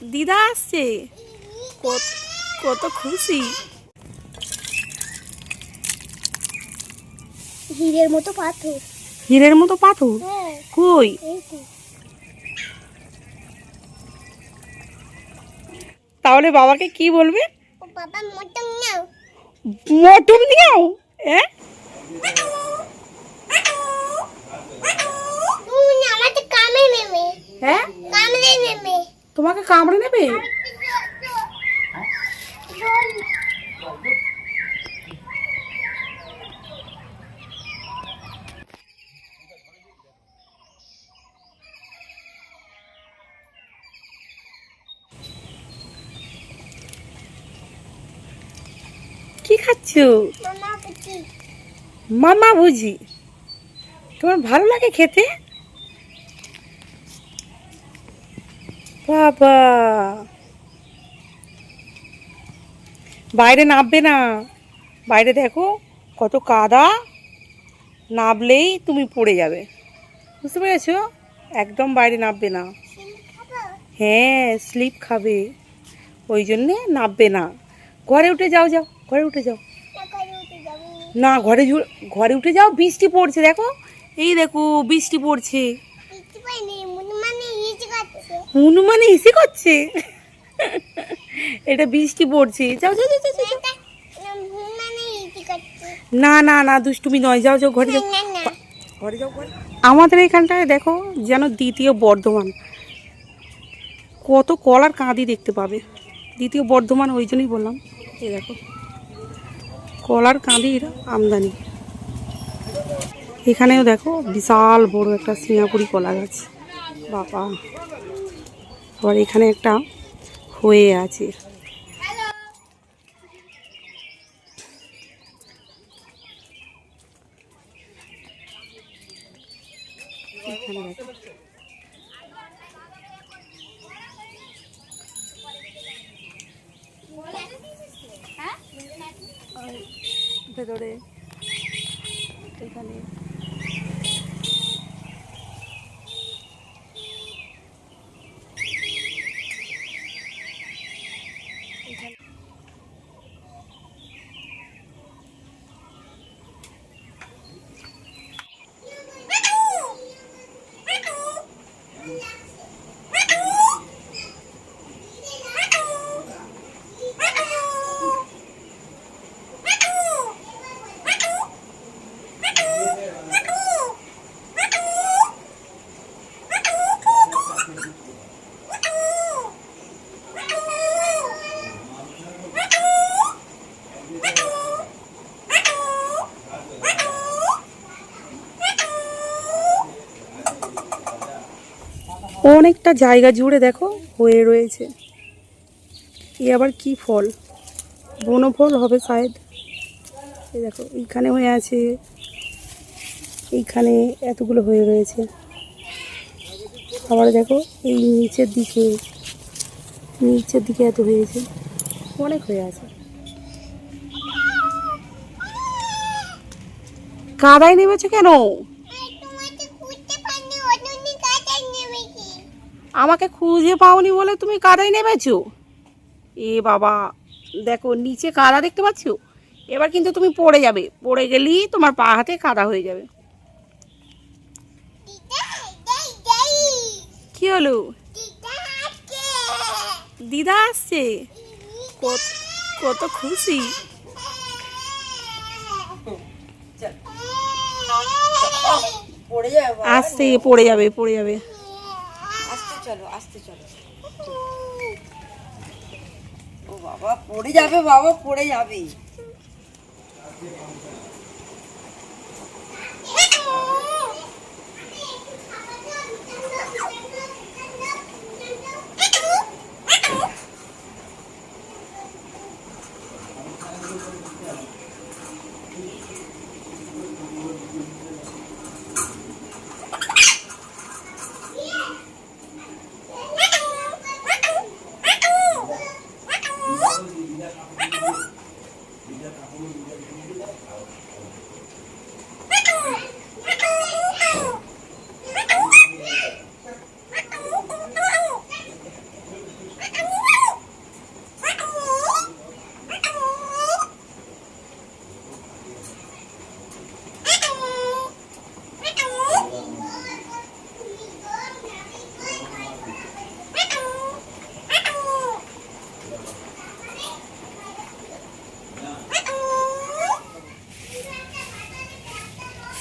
দিদা আসছে? কত কত খুশি। হীরের মতো পাথর। হীরের মতো পাথর? হ্যাঁ। কই? তাহলে বাবাকে কি বলবে? বাবা মটন নাও। মটন দিও হ্যাঁ কামে নেবে হ্যাঁ কামড়ে নেবে তোমাকে কামড়ে নেবে? কি খাচ্ছ? মামা বুঝি। তোমার ভালো লাগে খেতে? বাবা। বাইরে নামবে না। বাইরে দেখো কত কাদা। নামলেই তুমি পড়ে যাবে। বুঝতে পেরেছ? একদম বাইরে নামবে না। হ্যাঁ স্লিপ খাবে। ওই জন্যে নামবে না। ঘরে উঠে যাও যাও, ঘরে উঠে যাও। না, ঘরে ঘরে উঠে যাও, বৃষ্টি পড়ছে, দেখো। এই দেখো, বৃষ্টি পড়ছে। হনুমানে হিসে করছে এটা বৃষ্টি পড়ছে। যাও যাও যাও, যাও, না না না দুষ্টুমি নয়। যাও যাও ঘরে যাও। ঘরে যাও ঘরে। আমাদের এখানটায় দেখো যেন দ্বিতীয় বর্ধমান। কত কলার কাঁদি দেখতে পাবে। দ্বিতীয় বর্ধমান ওই জন্যই বললাম। এই দেখো। কলার কাঁদির আমদানি। এখানেও দেখো বিশাল বড় একটা সিঙ্গাপুরি কলা গাছ। বাবা। আবার এখানে একটা হয়ে আছে। অনেকটা জায়গা জুড়ে দেখো হয়ে রয়েছে। এ আবার কি ফল? বনফল হবে এই দেখো, এইখানে হয়ে আছে, এইখানে এতগুলো হয়ে রয়েছে। আবার দেখো, এই নিচের দিকে নিচের দিকে এত হয়েছে। অনেক হয়ে আছে। কাদায় নেমেছে কেন তোমাকে খুঁজতে পারিনি অন্য কাটাই নেবে কি আমাকে খুঁজে পাওনি বলে তুমি কাদায় নেমেছো? এ বাবা দেখো নিচে কাদা দেখতে পাচ্ছ? এবার কিন্তু তুমি পড়ে যাবে। পড়ে গেলেই তোমার পা হাতে কাদা হয়ে যাবে। কি হলো? দিদা আসছে? কত কত খুশি। আসছে পড়ে যাবে পড়ে যাবে। চলো আস্তে চলো। ও বাবা পড়ে যাবে বাবা পড়ে যাবে।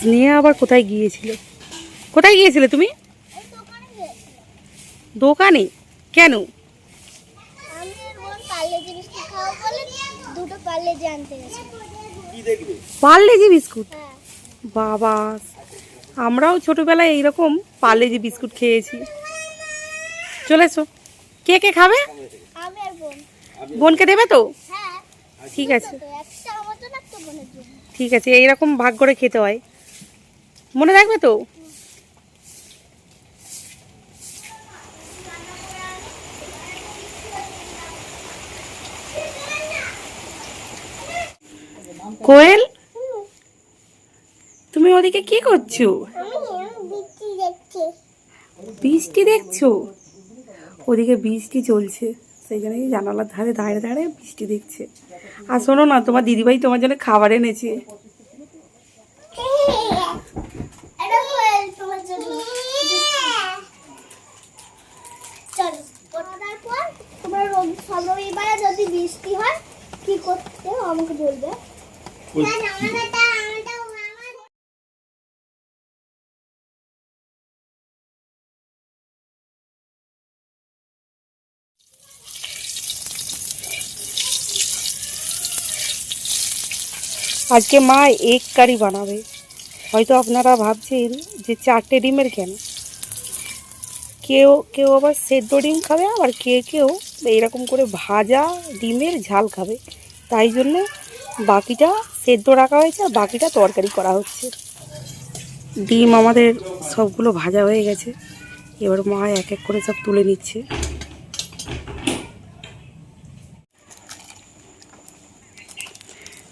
স্নেহা আবার কোথায় গিয়েছিল? কোথায় গিয়েছিলে তুমি? দোকানে? কেন? Parle G biscuit? হ্যাঁ। বাবা আমরাও ছোটবেলায় এইরকম পার্লেজি বিস্কুট খেয়েছি। চলে এসো। কে কে খাবে? বোনকে দেবে তো? হ্যাঁ। ঠিক আছে। ঠিক আছে এইরকম ভাগ করে খেতে হয়। মনে রাখবে তো? কোয়েল? তুমি ওদিকে কি করছ? বৃষ্টি দেখছ? ওদিকে বৃষ্টি চলছে। সেই জন্যই জানালার ধারে দাঁড়িয়ে দাঁড়িয়ে বৃষ্টি দেখছে। আর শোনো না, তোমার দিদিভাই তোমার জন্য খাবার এনেছে এটা কোয়েল তোমার জন্য চলো ওটার আজকে মা এগ কারি বানাবে। হয়তো আপনারা ভাবছেন যে চারটে ডিমের কেন? কেউ কেউ আবার সেদ্ধ ডিম খাবে, আবার কে কেউ এইরকম করে ভাজা ডিমের ঝাল খাবে। তাই জন্য বাকিটা সেদ্ধ রাখা হয়েছে আর বাকিটা তরকারি করা হচ্ছে। ডিম আমাদের সবগুলো ভাজা হয়ে গেছে। এবার মা এক এক করে সব তুলে নিচ্ছে।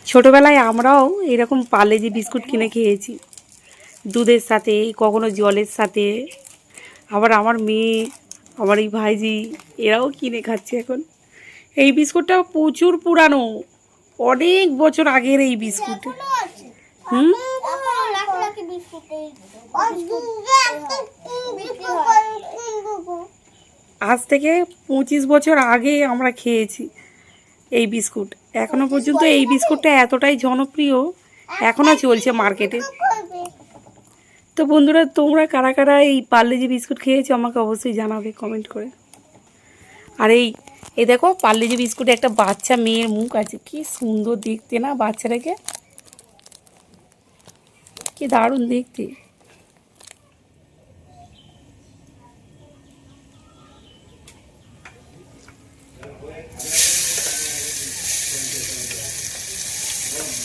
ছোটোবেলায় আমরাও এরকম পার্লেজি বিস্কুট কিনে খেয়েছি। দুধের সাথে, কখনো জলের সাথে। আবার আমার মেয়ে, আমার এই ভাইজি, এরাও কিনে খাচ্ছে এখন। এই বিস্কুটটা প্রচুর পুরানো। অনেক বছর আগের এই বিস্কুট। হুম? আজ থেকে পঁচিশ বছর আগে আমরা খেয়েছি এই বিস্কুট। এখনও পর্যন্ত এই বিস্কুটটা এতটাই জনপ্রিয় এখনও চলছে মার্কেটে। তো বন্ধুরা, তোমরা কারা কারা এই পার্লেজি বিস্কুট খেয়েছো আমাকে অবশ্যই জানাবে কমেন্ট করে। আর এই এই দেখো পার্লেজি বিস্কুটে একটা বাচ্চা মেয়ের মুখ আছে, কি সুন্দর দেখতে না বাচ্চাটাকে? কি দারুণ দেখতে।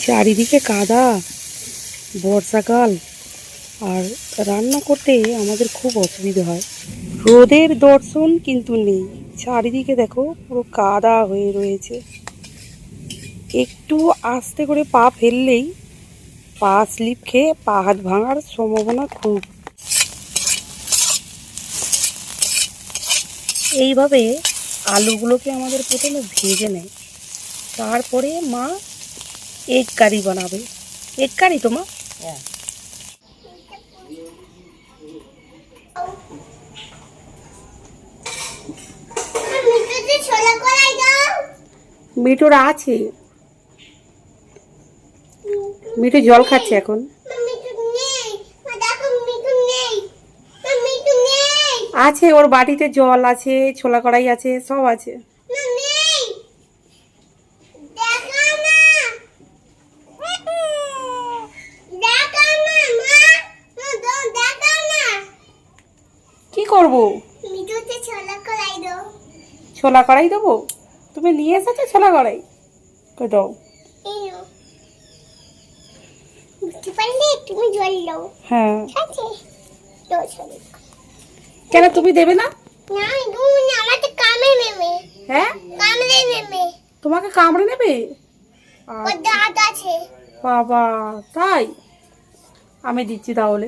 চারিদিকে কাদা, বর্ষাকাল আর রান্না করতে আমাদের খুব অসুবিধা হয়। রোদের দর্শন কিন্তু নেই। চারিদিকে দেখো পুরো কাদা হয়ে রয়েছে। একটু আস্তে করে পা ফেললেই পা স্লিপ খেয়ে পা হাত ভাঙার সম্ভাবনা খুব। এইভাবে আলুগুলোকে আমাদের প্রথমে ভেজে নেয়। তারপরে মা এগ কারি বানাবে এগ কারি তো মা হ্যাঁ মিঠুতে ছোলা কলাই দাও মিঠুর আছে। মিঠু জল খাচ্ছে এখন। আছে ওর বাটিতে জল আছে ছোলা কড়াই আছে সব আছে মা নেই দেখাও না দেখাও না মা মা দাও দেখাও না কি করব? মিঠুতে ছোলা দাও। ছোলা কড়াই দেবো? তুমি নিয়ে এসেছ ছোলা কড়াই? কই দাও। তুমি জল দাও হ্যাঁ কেন তুমি দেবে না? হ্যাঁ? তোমাকে কামড়ে নেবে? বাবা তাই? আমি দিচ্ছি তাহলে।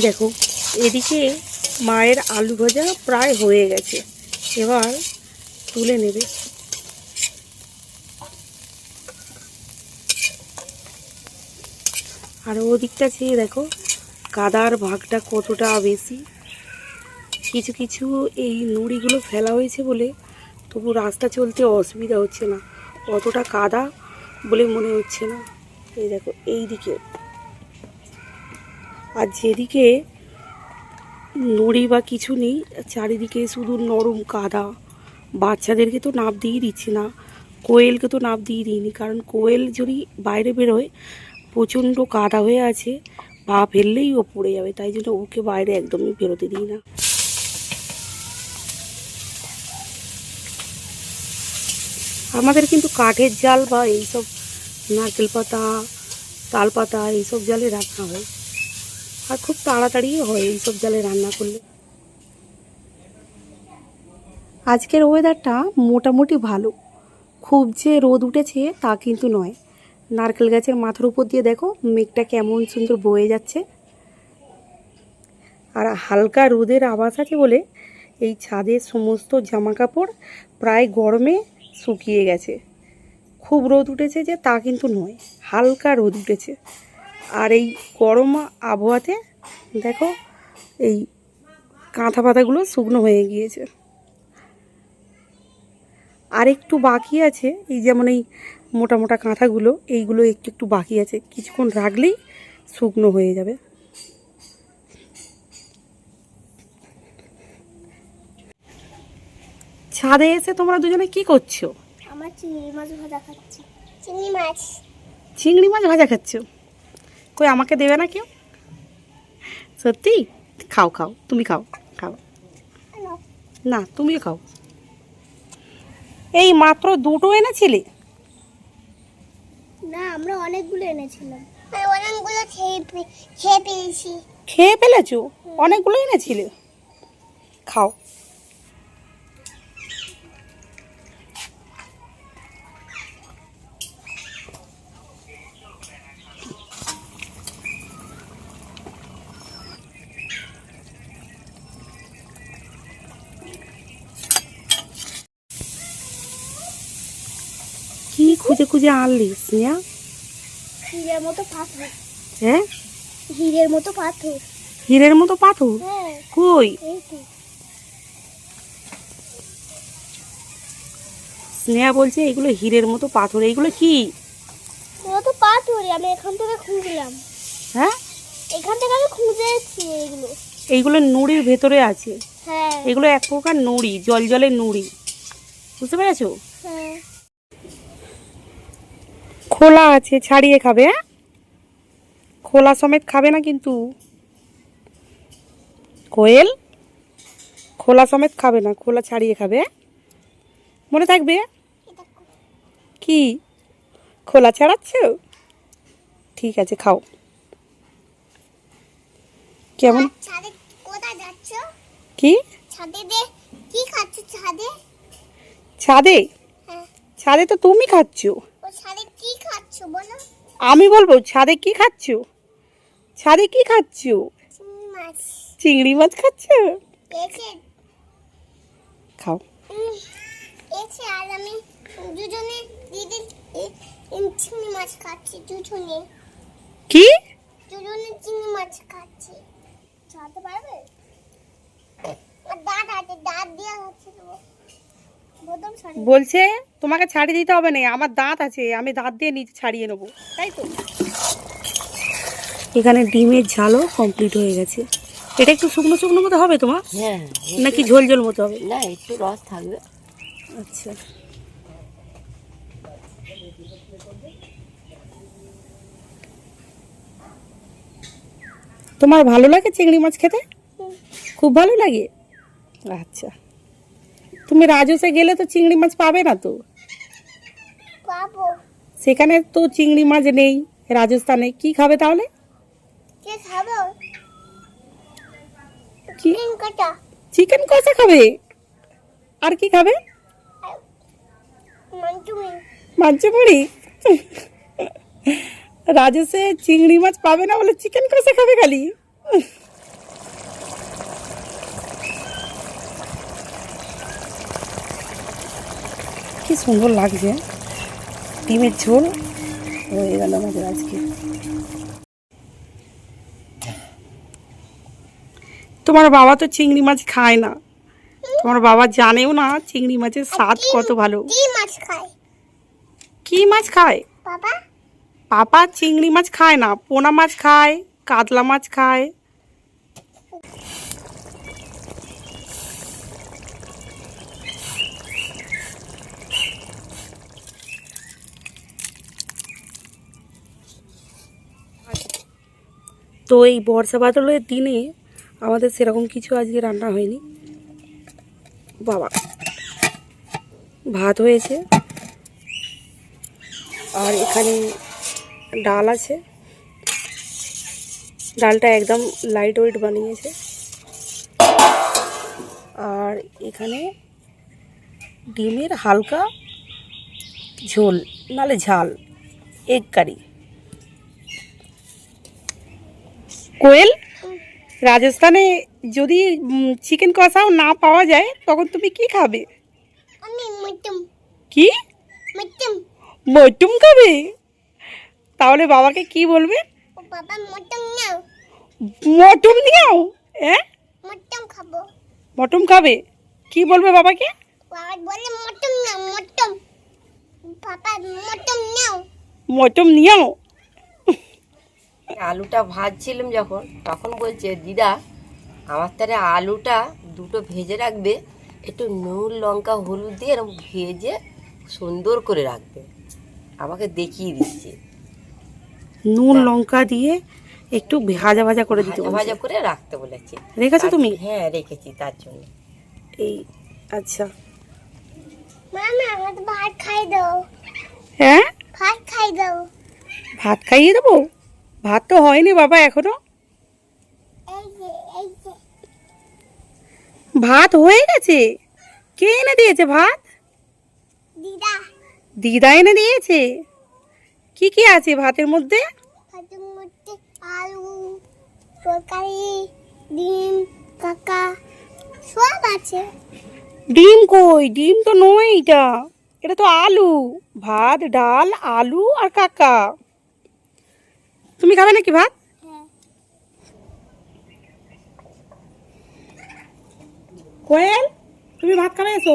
এই দেখো, এদিকে মায়ের আলু ভাজা প্রায় হয়ে গেছে। এবার তুলে নেবে। আর ওদিকটা চেয়ে দেখো কাদার ভাগটা কতটা বেশি। কিছু কিছু এই নুড়িগুলো ফেলা হয়েছে বলে তবু রাস্তা চলতে অসুবিধা হচ্ছে না। অতটা কাদা বলে মনে হচ্ছে না। এই দেখো এই দিকে আর যেদিকে নুড়ি বা কিছু নেই, চারিদিকে শুধু নরম কাদা। বাচ্চাদেরকে তো নাপ দিয়ে দিচ্ছি না, কোয়েলকে তো নাপ দিয়ে দিইনি, কারণ কোয়েল যদি বাইরে বেরোয় প্রচণ্ড কাদা হয়ে আছে, পা ফেললেই ও পড়ে যাবে, তাই জন্য ওকে বাইরে একদমই বেরোতে দিই না। আমাদের কিন্তু কাঠের জাল বা এইসব নারকেল পাতা, তাল পাতা, এইসব জালে রাখা হয়। আর খুব তাড়াতাড়ি হয় এইসব জালে রান্না করলে। আজকের ওয়েদারটা মোটামুটি ভালো। খুব যে রোদ উঠেছে তা কিন্তু নয়। নারকেল গাছের মাথার উপর দিয়ে দেখো মেঘটা কেমন সুন্দর বয়ে যাচ্ছে। আর হালকা রোদের আভাস আছে বলে এই ছাদের সমস্ত জামা কাপড় প্রায় গরমে শুকিয়ে গেছে। খুব রোদ উঠেছে যে তা কিন্তু নয়, হালকা রোদ উঠেছে। আর এই গরম আবহাওয়াতে দেখো এই কাঁথা পাতাগুলো শুকনো হয়ে গিয়েছে। আর একটু বাকি আছে এই যেমন এই মোটা মোটা কাঁথাগুলো এইগুলো একটু একটু বাকি আছে। কিছুক্ষণ রাখলেই শুকনো হয়ে যাবে। ছাদে এসে তোমরা দুজনে কি করছ? আমার চিংড়ি মাছ ভাজা খাচ্ছি। চিংড়ি মাছ। চিংড়ি মাছ ভাজা খাচ্ছ? কই আমাকে দেবে না কেউ? সত্যি? খাও খাও তুমি খাও খাও। না তুমি খাও। এই মাত্র দুটো এনেছিলে? না আমরা অনেকগুলো এনেছিলাম। অনেকগুলো খেয়ে খেয়ে পেয়েছি। খেয়ে ফেলেছো? অনেকগুলো এনেছিলে? খাও। কি খুঁজে খুঁজে আনলি স্নেহা হিরের মতো পাথর। হ্যাঁ হিরের মতো পাথর। হীরের মতো পাথর? হ্যাঁ। কই? স্নেহা বলছে এগুলো হীরের মতো পাথর এইগুলো কি? এগুলো তো পাথরই আমি এখান থেকে খুঁজলাম। হ্যাঁ? এখান থেকে আমি খুঁজেছি এগুলো। এইগুলো নুড়ির ভেতরে আছে। হ্যাঁ। এগুলো এক প্রকার নুড়ি জল জলের নুড়ি। বুঝতে পেরেছ হ্যাঁ খোলা আছে ছাড়িয়ে খাবে হ্যাঁ? খোলা সমেত খাবে না কিন্তু। কোয়েল? খোলা সমেত খাবে না খোলা ছাড়িয়ে খাবে হ্যাঁ? মনে থাকবে? কি? খোলা ছাড়াচ্ছ? ঠিক আছে খাও। কেমন? কি? ছাদে দে ছাদে? ছাদে? হ্যাঁ। ছাদে তো তুমি খাচ্ছ ও ছাদে কি খাচ্ছ বলো আমি বলব ছাদে কি খাচ্ছ? ছাদে কি খাচ্ছ? চিংড়ি মাছ। খাচ্ছ? খাও। আর আমি দুজনে চিংড়ি মাছ খাচ্ছি দুজনে। কি? দুজনে চিংড়ি মাছ খাচ্ছি। ছাড়তে পারবে? আর দাঁত আছে দাঁত দিয়ে খাচ্ছি বলছে তোমাকে ছাড়িয়ে দিতে হবে না আমার দাঁত আছে আমি দাঁত দিয়ে নিচে ছাড়িয়ে নেব। তাই তো? এখানে ডিমের ঝালও কমপ্লিট হয়ে গেছে। এটা একটু শুকনো শুকনো মতো হবে তোমার? হ্যাঁ নাকি ঝোল ঝোল মতো হবে? না একটু রস থাকবে। আচ্ছা। তোমার ভালো লাগে চিংড়ি মাছ খেতে? খুব ভালো লাগে? আচ্ছা। তুমি রাজসে গেলে তো চিংড়ি মাছ পাবে না তো পাবো সেখানে তো চিংড়ি মাছ নেই রাজস্থানে কি খাবে তাহলে কে খাব কি ডিম কাটা চিকেন কষা খাবে আর কি খাবে মাঞ্চুমি মাংস মুড়ি রাজেশে চিংড়ি মাছ পাবে না বলে চিকেন কষা খাবে খালি কি সুন্দর লাগছে। ডিমের ঝোল। হয়ে গেল আমাদের আজকে। তোমার বাবা তো চিংড়ি মাছ খায় না। তোমার বাবা জানেও না চিংড়ি মাছের স্বাদ কত ভালো। কি মাছ খায়। কি মাছ খায়? পাপা চিংড়ি মাছ খায় না পোনা মাছ খায় কাতলা মাছ খায়। তো এই বর্ষা বাদলের দিনে আমাদের সেরকম কিছু আজকে রান্না হয়নি। বাবা, ভাত হয়েছে। আর এখানে ডাল আছে। ডালটা একদম লাইট ওয়েট বানিয়েছে। আর এখানে ডিমের হালকা ঝোল, নালে ঝাল এগ কারি কোয়েল রাজস্থানে যদি চিকেন কষাও না পাওয়া যায় তখন তুমি কি খাবে? কি? মটম। খাবে? তাহলে বাবাকে কি বলবে? মটম নাও। হ্যাঁ মটম খাব। মটুম খাবে? কি বলবে বাবাকে? বাবা বলে মটম নাও মটম। বাবা মটম নাও। মটুম নিও? আলুটা ভাজছিলাম যখন তখন বলছে দিদা আমার তারে আলুটা দুটো ভেজে রাখবে একটু নুন লঙ্কা হলুদ দিয়ে এরকম ভেজে সুন্দর করে রাখবে। আমাকে দেখিয়ে দিচ্ছে। নুন লঙ্কা দিয়ে একটু ভাজা ভাজা করে দিতে ভাজা ভাজা করে রাখতে বলেছে। রেখেছো তুমি? হ্যাঁ রেখেছি তার জন্য। এই আচ্ছা। মামা আমার তো ভাত খাই দাও। হ্যাঁ? ভাত খাই দাও। ভাত খাইয়ে দেবো? ভাত তো হয়নি বাবা এখনও? ভাত হয়ে গেছে? কে এনে দিয়েছে ভাত? দিদা। দিদা এনে দিয়েছে? কি কি আছে ভাতের মধ্যে? ভাতের মধ্যে আলু তরকারি ডিম কাকা সব আছে। ডিম কই? ডিম তো নয় এটা। এটা তো আলু। ভাত ডাল আলু আর কাকা। তুমি খাবে নাকি ভাত কোয়েল তুমি ভাত খাবে এসো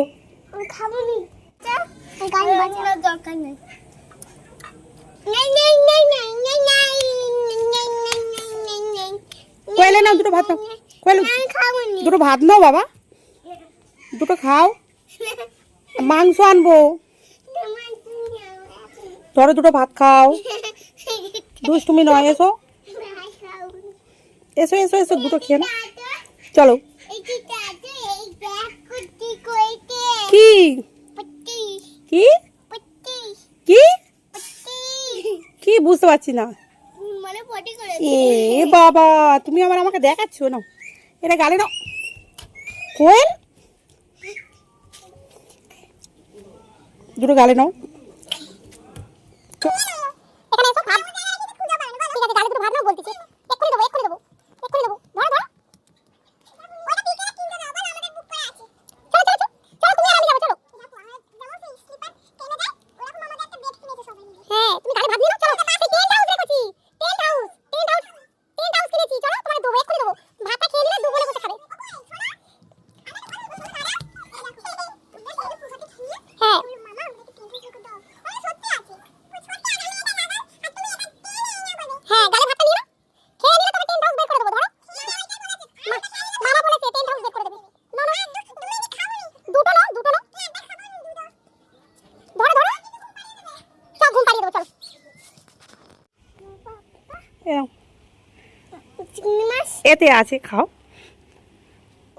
দুটো ভাত কোয়েল বাবা দুটো খাও মাংস আনব ধরো দুটো ভাত খাও দুষ্টুমি নয় এসো। এসো এসো এসো, দুটো খেয়ে নাও। চলো। কি? কি? কি? কি? বুঝতে পারছি না। এ বাবা, তুমি আবার আমাকে দেখাচ্ছ? না এটা গালে নাও কোয়েল? দুটো গালে নাও এখানে এসো ভাত ঠিক আছে গালে দুটো ভাত নাও বলতেছি এক্ষুনি দেবো এক্ষুনি দেবো এক্ষুনি দেবো ধরো ধরো ওটা পিকে কিনতে দাও বল আমাদের বুক করা আছে চলো চলো চলো চলো তুমি আর আমি যাব চলো হ্যাঁ তুমি গালে ভাত নিয়ে নাও চলো টেন্ট হাউস রেখেছি tent house tent house tent house কিনেছি চলো তোমার দেবো এক্ষুনি দেবো ভাতটা খেয়ে নিলে দুবলে বসে খাবে হ্যাঁ হ্যাঁ গালে ভাতটা নিয়ে নাও খেয়ে নিলে তবে টেন্ট হাউস বের করে দেবো ধরো মা- মামা বলেছে টেন্ট হাউস বের করে দেবে না না দুটো নাও দুটো নাও ধরো ধরো চল ঘুম পাড়িয়ে দেবো চলো এ নাও। চিংড়ি মাছ এতে আছে খাও।